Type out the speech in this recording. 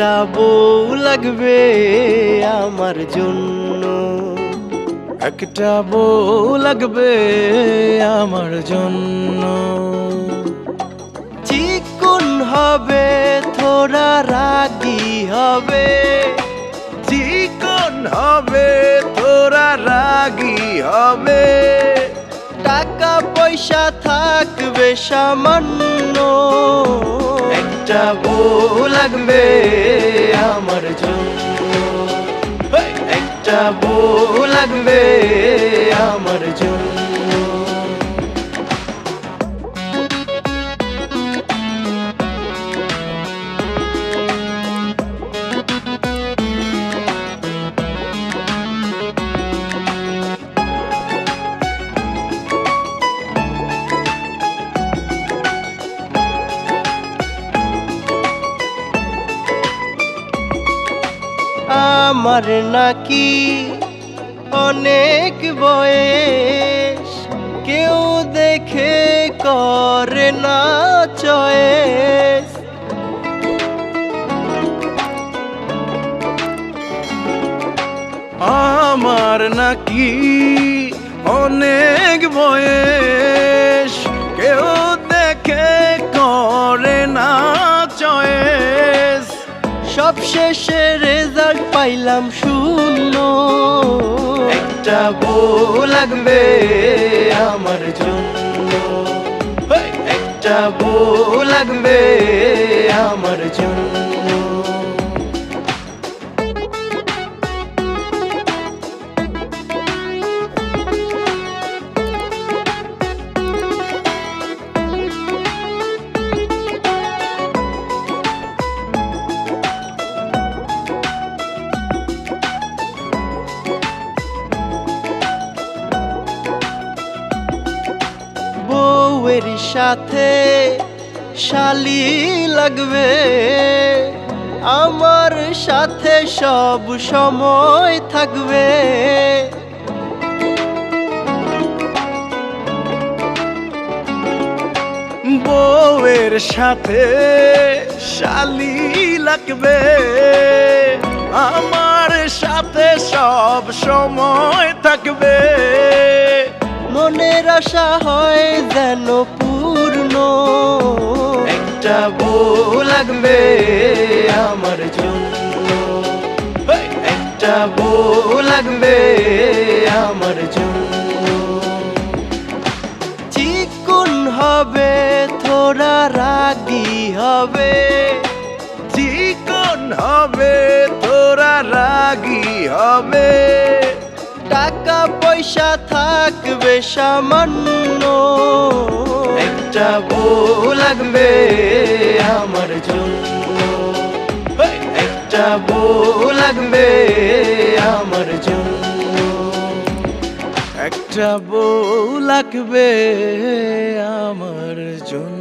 একটা বউ লাগবে আমার জন্য। একটা বউ লাগবে আমার জন্য। চিকুন হবে থোড়া রাগি হবে। চিকন হবে তোরা রাগি হবে। টাকা পয়সা থাকবে সামান্য। বউ লাগবে আমার জন্য একটা বউ লাগবে আমার নাকি অনেক বয়স। কেউ দেখে করে না চয়েস। আমার নাকি অনেক বয়স। কেউ দেখে করে না চয়েস। সব শেষে পাইলাম শূন্য। একটা বউ লাগবে আমার জন্য! একটা বউ লাগবে আমার জন্য। বউয়ের সাথে শালি লাগবে। আমার সাথে সব সময় থাকবে। বউয়ের সাথে শালি লাগবে। আমার সাথে সব সময় থাকবে। মনের আশা হয় যেন পূর্ণ। একটা বউ লাগবে আমার জন্য! একটা বউ লাগবে আমার জন্য। চিকুন হবে থোড়া রাগি হবে। চিকন হবে তোরা রাগি হবে। পয়সা থাকবে সামান্য। একটা বউ লাগবে আমার জন্য! একটা বউ লাগবে আমার জন্য। একটা বউ লাগবে আমার জন্য।